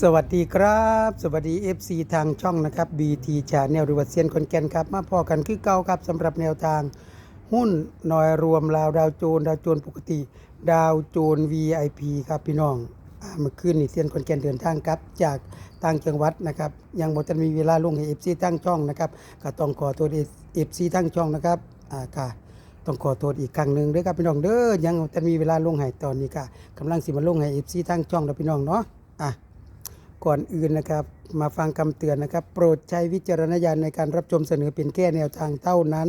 สวัสดีครับ สวัสดี FC ทางช่องนะครับ BT ชาแนลหรือว่าเซียนคนแก่นครับ มาพอกันคือเก่าครับสำหรับแนวทาง หุ้นหน่อยรวมลาวดาวโจน ดาวโจนปกติ ดาวโจน VIP ครับพี่น้องอาเมื่อคืนนี่เซียนคนแก่นเดินทางครับ จากต่างจังหวัดนะครับ ยังบ่ทันมีเวลาลงให้ FC ตั้งช่องนะครับก็ต้องขอโทษ FC ตั้งช่องนะครับอ่าค่ะต้องขอโทษอีกครั้งหนึ่งเด้อครับพี่น้องเด้อยังจะมีเวลาลงให้ตอนนี้ค่ะกำลังสิมาลงให้ FC ทั้งช่องแล้วพี่น้องเนาะอะ ก่อนอื่นนะครับ มาฟังคำเตือนนะครับ โปรดใช้วิจารณญาณในการรับชมเสนอเป็นแค่แนวทางเท่านั้น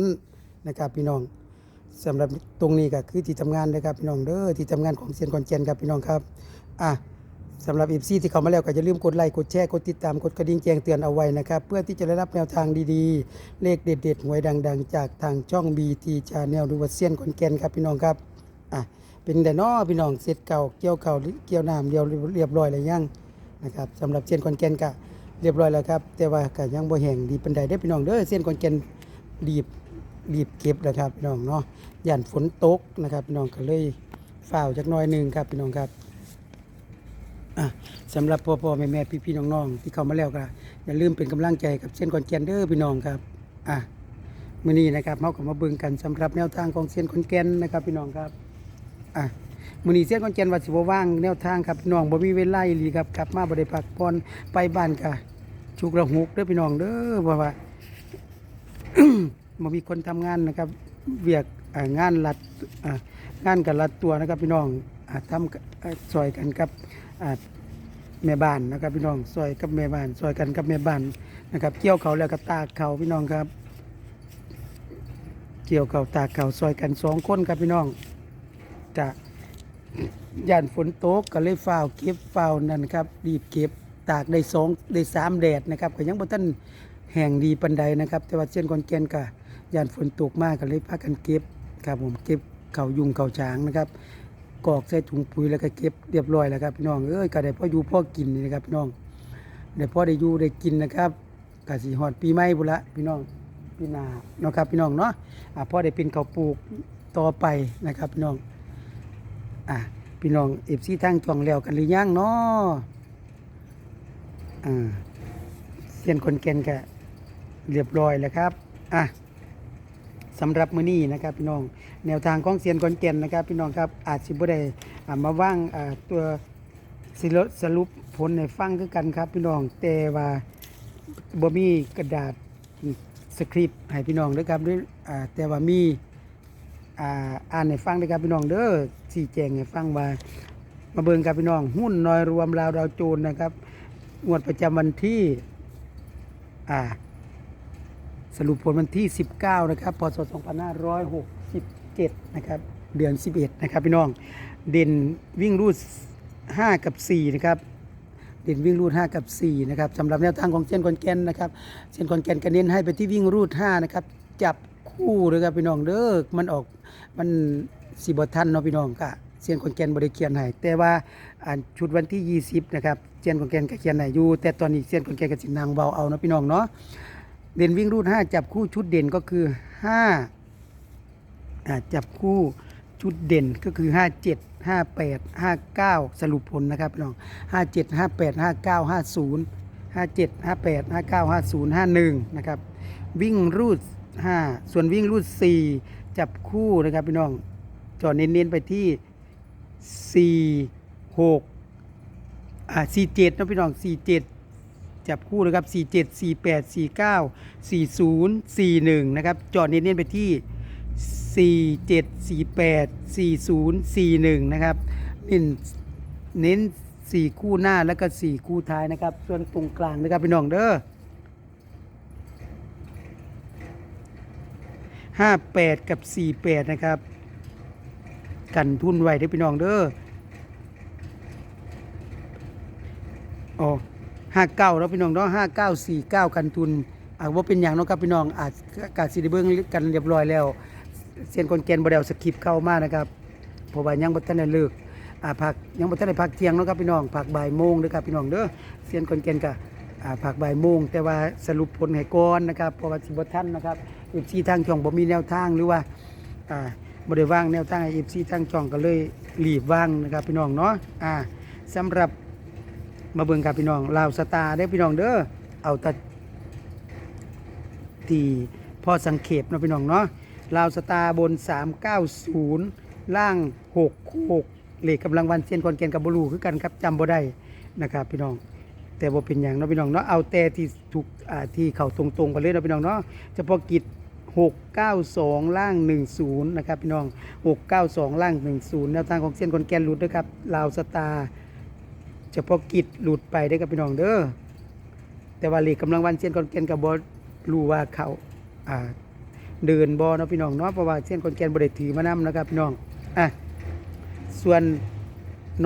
นะครับพี่น้องสำหรับตรงนี้ก็คือที่ทำงานนะครับพี่น้องเด้อที่ทำงานของเซียนคอนเจนครับพี่น้องครับอะสำหรับ FC ที่เข้ามาแล้วก็อย่าลืมกดไลค์กดแชร์กดติดตามกดกระดิ่งแจ้งเตือนเอาไว้นะครับ เพื่อที่จะได้รับแนวทางดีๆ เลขเด็ดๆหวยดัง ๆ จากทางช่อง BT Channel หรือว่าเซียนคอนแกนครับพี่น้องครับอะเป็นแต่นอพี่น้องเสร็จเก่าเกี่ยวเก่าเกี่ยวน้ำเรียวเรียบร้อยแล้วยัง นะครับสำหรับเซียนคอนแกนก็เรียบร้อยแล้วครับ แต่ว่าก็ยังบ่แห้งดีปานใดได้พี่น้องเด้อเซียนคอนแกนรีบรีบเก็บนะครับพี่น้องเนาะย่านฝนตกนะครับพี่น้องก็เลยฝ่าวจักน้อยหนึ่งครับพี่น้องครับสำหรับพ่อพ่อแม่แม่พี่พี่น้องๆที่เข้ามาแล้วก็อย่าลืมเป็นกำลังใจกับเส้นคอนแกนเด้อพี่น้องครับอะมื้อนี้นะครับเฮาก็มาเบิ่งกันสำหรับแนวทางของเส้นคอนแกนนะครับพี่น้องครับอะ มื้อนี้เส้นคอนแกนว่าสิบว่างแนวทางครับพี่น้องบ่มีเวลาอีหลีครับกลับมาบ่ได้พักผ่อนไปบ้านก็ฉุกระหุกเด้อพี่น้องเด้อเพราะว่าบ่มีคนทำงานนะครับเวียกงานรัดงานกับรัดตัวนะครับพี่น้องทำกับอ่าซอยกันกับแม่บ้านนะครับพี่น้องซอยกับแม่บ้านซอยกันกับแม่บ้านนะครับ เกี่ยวเขาแล้วก็ตากเขาพี่น้องครับ เกี่ยวเขาตากเขาซอยกันสองคนครับพี่น้องจะ ย่านฝนตกก็เลยฝ้าวเก็บฝ้าวนั่นครับรีบเก็บตากได้สองได้สามแดดนะครับก็ยังบ่ทันแห่งดีปันใดนะครับ แต่ว่าเส้นคอนแกนกะย่านฝนตกมากก็เลยพากันเก็บครับผมเก็บเขายุงเข่าช้างนะครับกอกใส่ถุงปุ๋ยแล้วก็เก็บเรียบร้อยแล้วครับพี่น้องเอ้ยก็ได้พ่ออยู่พ่อกินนี่นะครับพี่น้องได้พ่อได้อยู่ได้กินนะครับกสีหอดปีใหม่บุละพี่น้องปีหนาเนาะครับพี่น้องเนาะอ่าพ่อได้เป็นเขาปลูกต่อไปนะครับพี่น้อง อะพี่น้องเอฟซีทั้งจองแล้วกันหรือยังเนาะอ่าเซียนคนเกนก็เรียบร้อยแล้วครับอะสำหรับมื้อนี้นะครับพี่น้องแนวทางของเซียนคนเกนนะครับ พี่น้องครับอาจสิบ่ได้อ่ามาว่างตัวสิลสรุปผลในฟังคือกันครับ พี่น้องแต่ว่าบ่มีกระดาษสคริปต์ให้พี่น้องด้อครับด้วยอ่าแต่ว่ามีอ่าอ่านให้ฟังด้อครับพี่น้องเด้อ ชี้แจงให้ฟังว่า มาเบิ่งกับพี่น้อง หุ้นน้อยรวมลาวดาวโจนนะครับงวดประจำวันที่อ่าสรุปผลวันที่ 19 นะครับ พศ 2567 นะครับ เดือน 11 นะครับพี่น้อง เด่นวิ่งรูด 5 กับ 4 นะครับ เด่นวิ่งรูด 5 กับ 4 นะครับสำหรับแนวทางของเส้นคอนแกนนะครับ เส้นคอนแกนก็เน้นให้ไปที่วิ่งรูด 5 นะครับ จับคู่เลยครับพี่น้องเด้อ มันออก มัน สีบทันเนาะพี่น้องก็เส้นคอนแกนบริเขียนให้แต่ว่าอ่านชุดวันที่ 20 นะครับเส้นคอนแกนก็เขียนให้อยู่ แต่ตอนนี้เส้นคอนแกนก็สินางเบาเอาเนาะพี่น้องเนาะเด่นวิ่งรูด5จับคู่ชุดเด่นก็คือ5อ่าจับคู่ชุดเด่นก็คือ 57 58 59 สรุปผลนะครับพี่น้อง 57 58 59 50 57 58 59 50 51 นะครับ วิ่งรูด 5 ส่วนวิ่งรูด 4 จับคู่นะครับพี่น้อง จอดเน้นๆไปที่ 4 6อ่า47นะพี่น้อง 47 จับคู่นะครับ 47 48 49 40 41 นะครับ จอดเน้นๆไปที่ 47 48 40 41 นะครับเน้นเน้น 4 คู่หน้าแล้วก็ 4 คู่ท้ายนะครับ ส่วนตรงกลางนะครับพี่น้องเด้อ58 กับ 48 นะครับ กันทุนไว้เด้อพี่น้องเด้ออ๋อห้าเก้าแล้วพี่น้องเนาะห้าเก้าสี่เก้ากันทุนอาว่าเป็นอย่างเนาะครับพี่น้องอาจกาสิได้เบิ้งกันเรียบร้อยแล้วเซียนคนแกนบ่ได้เอาสคริปเข้ามานะครับเพราะว่ายังบ่ทันได้เลิกอ่าพักยังบ่ทันได้พักเที่ยงเนาะครับพี่น้องพักบ่ายโมงเด้อครับพี่น้องเด้อเซียนคนแกนก็อ่าพักบ่ายโมงแต่ว่าสรุปผลให้ก่อนนะครับเพราะว่าสิบ่ทันนะครับ FC ทางช่องบ่มีแนวทางหรือว่าอ่า บ่ได้วางแนวทางให้ FC ทางช่องก็เลยรีบวางนะครับพี่น้องเนาะอ่าสำหรับมาเบิ่งกับพี่น้องลาวสตาร์ได้พี่น้องเด้อเอาแตะที่พอสังเขปนะพี่น้องเนาะลาวสตาร์บน 390 ล่าง 66เลขกำลังวันเซียนคอนเกนกับบลูคือกันครับจำบ่ได้นะครับพี่น้องแต่บ่เป็นอย่างเนาะพี่น้องเนาะเอาแต่ที่ถูกอ่าที่เข้าตรงๆกันเลยเนาะพี่น้องเนาะเฉพาะกิจ 692 ล่าง 10 นะครับพี่น้อง 692 ล่าง 10 แนวทางของเซียนคอนแกนหลุดด้วยครับลาวสตาร์เฉพาะกิจหลุดไปได้ครับพี่น้องเด้อแต่ว่าลขกำลังวันเซียนคอนแกนกับบรู้ว่าเขาอ่าเดินบอเนาะพี่น้องเนาะเพราะว่าเซียนคอนแกนบ่ได้ถือมานำนะครับพี่น้องอะส่วน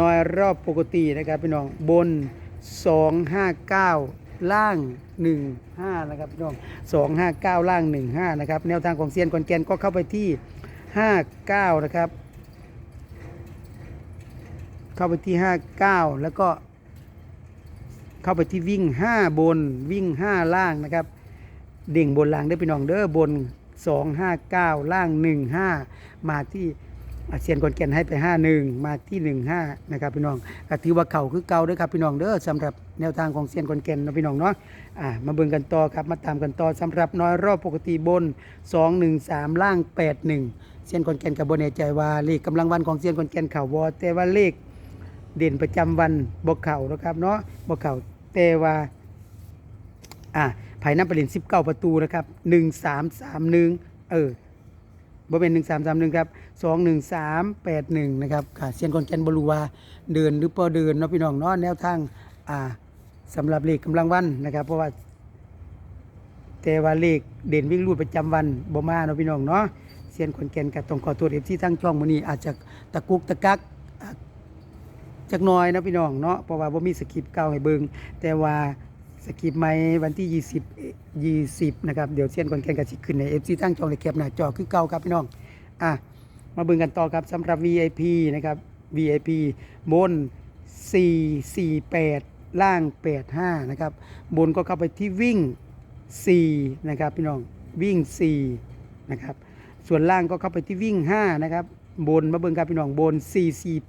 น้อยรอบปกตินะครับพี่น้องบน 259 ล่าง15นะครับพี่น้อง259 ล่าง 15นะครับแนวทางของเซียนคอนแกนก็เข้าไปที่ 59 นะครับ เข้าไปที่ 59 แล้วก็ เข้าไปที่วิ่ง 5 บนวิ่ง 5 ล่างนะครับ เด่งบนล่างได้อพี่น้องเด้อบน 259 ล่าง 15 มาที่ เซียนคอนแกนให้ไป51มาที่ 15นะครับพี่น้องก็ถือว่าเข่าคือเก่าด้อครับพี่น้องเด้อสำหรับแนวทางของเซียนคอนแกนนะพี่น้องเนาะอะมาเบิ่งกันต่อครับมาตามกันต่อสำหรับน้อยรอบปกติบน 213 ล่าง 81 เซียนคอนแกนกับบนแน่ใจว่าเลขกำลังวันของเซียนคอนแกนเข่าวอแต่ว่าเลขเด่นประจำวันบ่เข่านะครับเนาะบ่เข่าแต่ว่าอะภายน้ำประเด็น19 ประตูนะครับ 1331 เออ บ่เป็น1331ครับ21381นะครับค่ะเซียนคอนแกนบรูวาเดินหรือบ่เดินเนาะพี่น้องเนาะแนวทางอ่าสำหรับเลขกำลังวันนะครับ เพราะว่าแต่ว่าเลขเด่นวิ่งรูดประจำวันบ่มาเนาะพี่น้องเนาะเซียนคอนแกนกับต้องขอโทษเอฟซีทั้งช่องมื้อนี้อาจจะตะกุกตะกักจักน้อยนะพี่น้องเนาะเพราะว่าบ่มีสคริปต์เก่าให้เบิ่งแต่ว่า สคริปใหม่วันที่ 20 20 นะครับ เดี๋ยวเซียนคอนแกนก็สิขึ้นใน FC ทั้งช่องในแคปหน้าจอคือเก่าครับพี่น้อง อะ มาเบิ่งกันต่อครับสำหรับ VIP นะครับ VIP บน 448 ล่าง 85 นะครับ บนก็เข้าไปที่วิ่ง 4 นะครับพี่น้อง วิ่ง 4 นะครับ ส่วนล่างก็เข้าไปที่วิ่ง 5 นะครับ บนมาเบิ่งครับพี่น้อง บน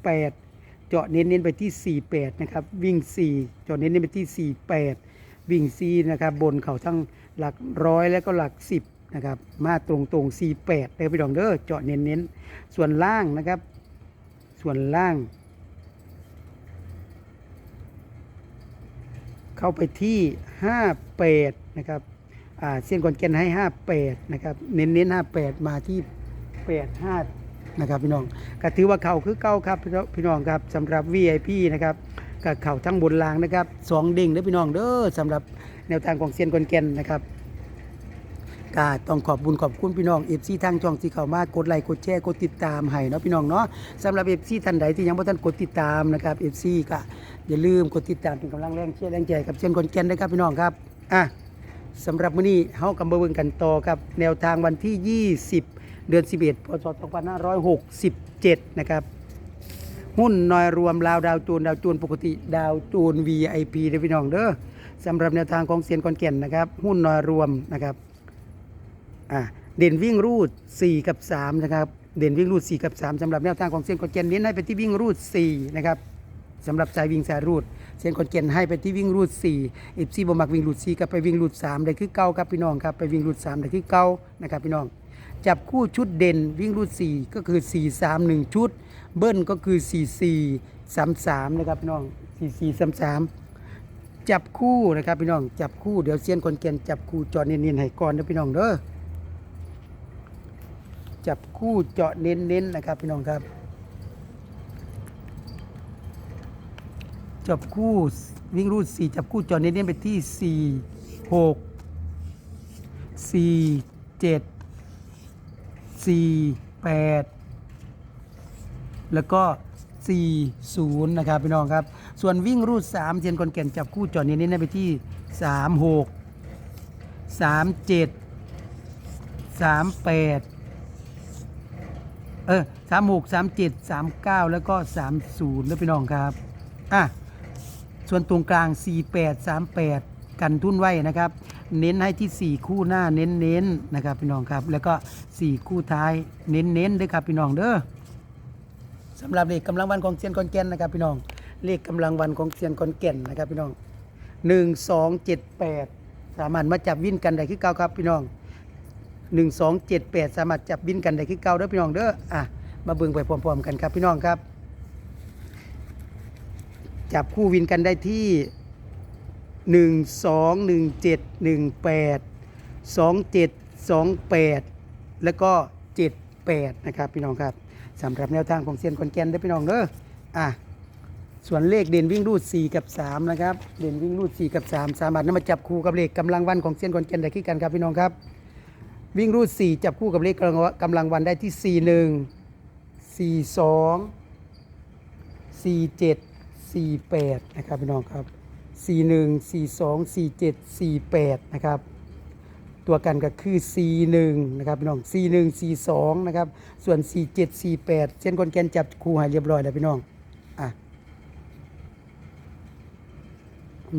448 เจาะเน้นเน้นๆไปที่ 48 นะครับ วิ่ง 4 เจาะเน้นเน้นๆไปที่ 48 วิ่ง4นะครับ บนเขาทั้งหลักร้อยแล้วก็หลัก10นะครับ มาตรงตรงๆ48เด้อพี่น้องเด้อเจาะเน้นเน้นๆส่วนล่างนะครับ ส่วนล่าง เข้าไปที่58นะครับอ่าเส้นก่อนแกนให้ 58 นะครับ เน้นเน้นๆ58 มาที่ 85 นะครับพี่น้องก็ถือว่าเข่าคือเก้าครับพี่น้องพี่น้องครับสำหรับ VIP นะครับ ก็เข่าทั้งบนล่างนะครับสองเด้งเด้อพี่น้องเด้อสำหรับแนวทางของเซียนกอนแกนนะครับก็ต้องขอบบุญขอบคุณพี่น้องเอฟซีทางช่องที่เข้ามากดไลค์กดแชร์กดติดตามให้เนาะพี่น้องเนาะสำหรับเอฟซีท่านใดที่ยังไม่ทันกดติดตามนะครับเอฟซีก็อย่าลืมกดติดตามเป็นกำลังแรงเชียร์แรงใจกับเซียนกอนแกนด้วยครับพี่น้องครับอะสำหรับมื้อนี้เฮากำลังเบิ่งกันต่อครับ แนวทางวันที่ 20 เดือน 11พศ2567 นะครับ หุ้นน้อยรวมลาวดาวจูน ดาวจูนปกติ ดาวจูน VIP เด้อพี่น้องเด้อสำหรับแนวทางของเซียนคอนแก่นนะครับ หุ้นน้อยรวมนะครับอ่าเด่นวิ่งรูด 4 กับ 3 นะครับ เด่นวิ่งรูด 4 กับ 3สำหรับแนวทางของเซียนคอนแก่นเน้นให้ไปที่วิ่งรูด 4 นะครับสำหรับสายวิ่งสายรูดเส้นคอนเกนให้ไปที่วิ่งรูด4 FC บ่มักวิ่งรูด4ก็ไปวิ่งรูด3ได้คือเก่าครับพี่น้องครับไปวิ่งรูด3ได้คือเก่านะครับพี่น้องจับคู่ชุดเด่นวิ่งรูด 4 ก็คือ 4 3 1 ชุด เบิ้ลก็คือ 4 4 3 3 นะครับพี่น้อง 4 4 3 3 จับคู่นะครับพี่น้อง จับคู่เดี๋ยวเซียนคนเกียนจับคู่เจาะเน้นๆให้ก่อนนะพี่น้องเด้อ จับคู่เจาะเน้นๆนะครับพี่น้องครับ จับคู่วิ่งรูดสี่จับคู่จอเน้นๆไปที่สี่หกสี่เจ็ดสี่ แล้วก็สี่ศูนะครับพี่น้องครับ ส่วนวิ่งรูดสามเทียนคอนแก่นจับคู่จอเน้นๆไปที่สามหกสามเออสามหกสามเจ็ดสามเก้าแล้วก็สามศูนย์แล้วพี่น้องครับ อะ ส่วนตรงกลาง 48 38 กันทุ่นไว้นะครับ เน้นให้ที่ 4 คู่หน้าเน้นเน้นๆนะครับพี่น้องครับ แล้วก็ 4 คู่ท้ายเน้นเน้นๆด้วยครับพี่น้องเด้อ สำหรับเลขกำลังวันของเซียนคอนแกนนะครับพี่น้อง เลขกำลังวันของเซียนคอนแก่นนะครับพี่น้องหนึ่งสองเจ็ดแปดสามารถมาจับวินกันได้คือเก่าครับพี่น้องหนึ่งสองเจ็ดแปดสามารถจับวินกันได้คือเก่าเด้อพี่น้องเด้ออะมาเบิ่งไปพร้อมๆกันครับพี่น้องครับ จับคู่วินกันได้ที่หนึ่งสองหนึ่งเจ็ดหนึ่งแปดสองเจ็ดสองแปดแล้วก็เจ็ดแปดนะครับพี่น้องครับ สำหรับแนวทางของเซียนคอนแกนได้พี่น้องเด้ออะส่วนเลขเด่นวิ่งรูด 4 กับ 3 นะครับ เด่นวิ่งรูด 4 กับ 3 สามารถนำมาจับคู่กับเลขกำลังวันของเซียนคอนแกนได้คือกันครับพี่น้องครับ วิ่งรูด 4 จับคู่กับเลขกำลังวันได้ที่ 41 42สี่เจ็ดสี่แปดนะครับพี่น้องครับสี่หนึ่งสี่สองสี่เจ็ดสี่แปดนะครับ ตัวกันก็คือสี่หนึ่งนะครับพี่น้องสี่หนึ่งสี่สองนะครับ ส่วนสี่เจ็ดสี่แปดเส้นคนแกนจับคู่ให้เรียบร้อยแล้วพี่น้อง อะ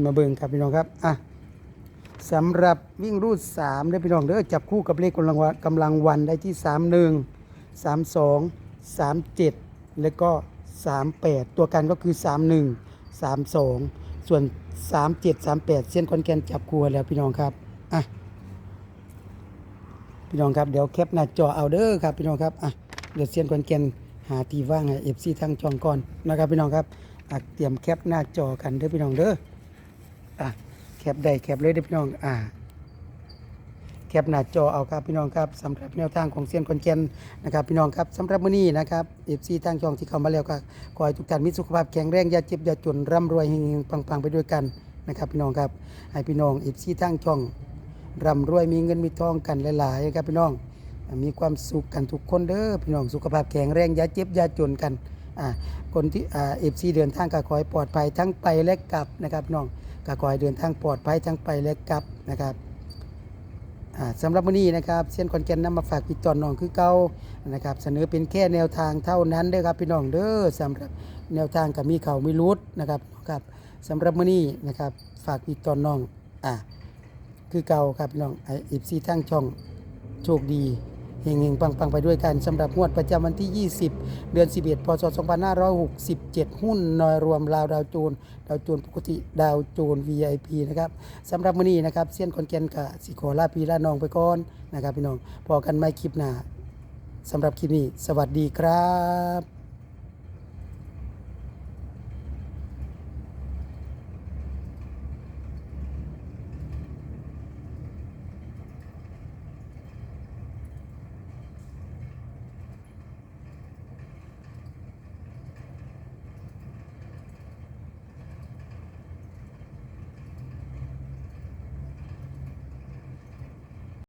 มาเบิ่งครับพี่น้องครับ อะสำหรับวิ่งรูดสามเด้พี่น้องเด้อจับคู่กับเลขกำลังวันกำลังวันได้ที่สามหนึ่งสามสองสามเจ็ดแล้วก็สามแปดตัวกันก็คือสามหนึ่งสามสองส่วนสามเจ็ดสามแปดเส้นคอนแกนจับคู่แล้วพี่น้องครับ อะ พี่น้องครับเดี๋ยวแคปหน้าจอเอาเด้อครับพี่น้องครับอะเดี๋ยวเซียนคอนแกนหาทีว่างให้เอฟซีทางจองก่อนนะครับพี่น้องครับอะเตรียมแคปหน้าจอกันเด้อพี่น้องเด้ออะแคปได้แคปเลยเด้อพี่น้องอะแคปหน้าจอเอาครับพี่น้องครับสำหรับแนวทางของเซียนคอนแกนนะครับพี่น้องครับสำหรับมื้อนี้นะครับเอฟซีทางจองที่เข้ามาแล้วก็ขอให้ทุกท่านมีสุขภาพแข็งแรงอย่าเจ็บอย่าจนร่ำรวยเฮงๆปังๆไปด้วยกันนะครับพี่น้องครับให้พี่น้องเอฟซีทางช่อง ร่ำรวยมีเงินมีทองกันหลายๆครับพี่น้อง มีความสุขกันทุกคนเด้อพี่น้องสุขภาพแข็งแรงอย่าเจ็บอย่าจนกันคนที่อ่าเอฟซีเดินทางก็ขอให้ปลอดภัยทั้งไปและกลับนะครับน้องก็ขอให้เดินทางปลอดภัยทั้งไปและกลับนะครับสำหรับวันนี้นะครับเส้นคอนแกนนำมาฝากพี่ตอนน้องคือเก่านะครับเสนอเป็นแค่แนวทางเท่านั้นเด้อครับพี่น้องเด้อสำหรับแนวทางกับมีเขามีรุดนะครับครับสำหรับมื้อนี้นะครับฝากพี่ตอนน้องอ่า คือเก่าครับพี่น้องไอเอฟซีทั้งช่องโชคดีเฮงเฮงปังปังไปด้วยกันสำหรับงวดประจำวันที่ 20 เดือน 11 พศ 2567 หุ้นนอยรวมลาวดาวโจนดาวโจนปกติดาวโจน VIP นะครับสำหรับมื้อนี้นะครับเซียนคอนแกนกับสิขอลาพี่ลาน้องไปก่อนนะครับพี่น้องพอกันไม่คลิปหน้าสำหรับคลิปนี้ สวัสดีครับ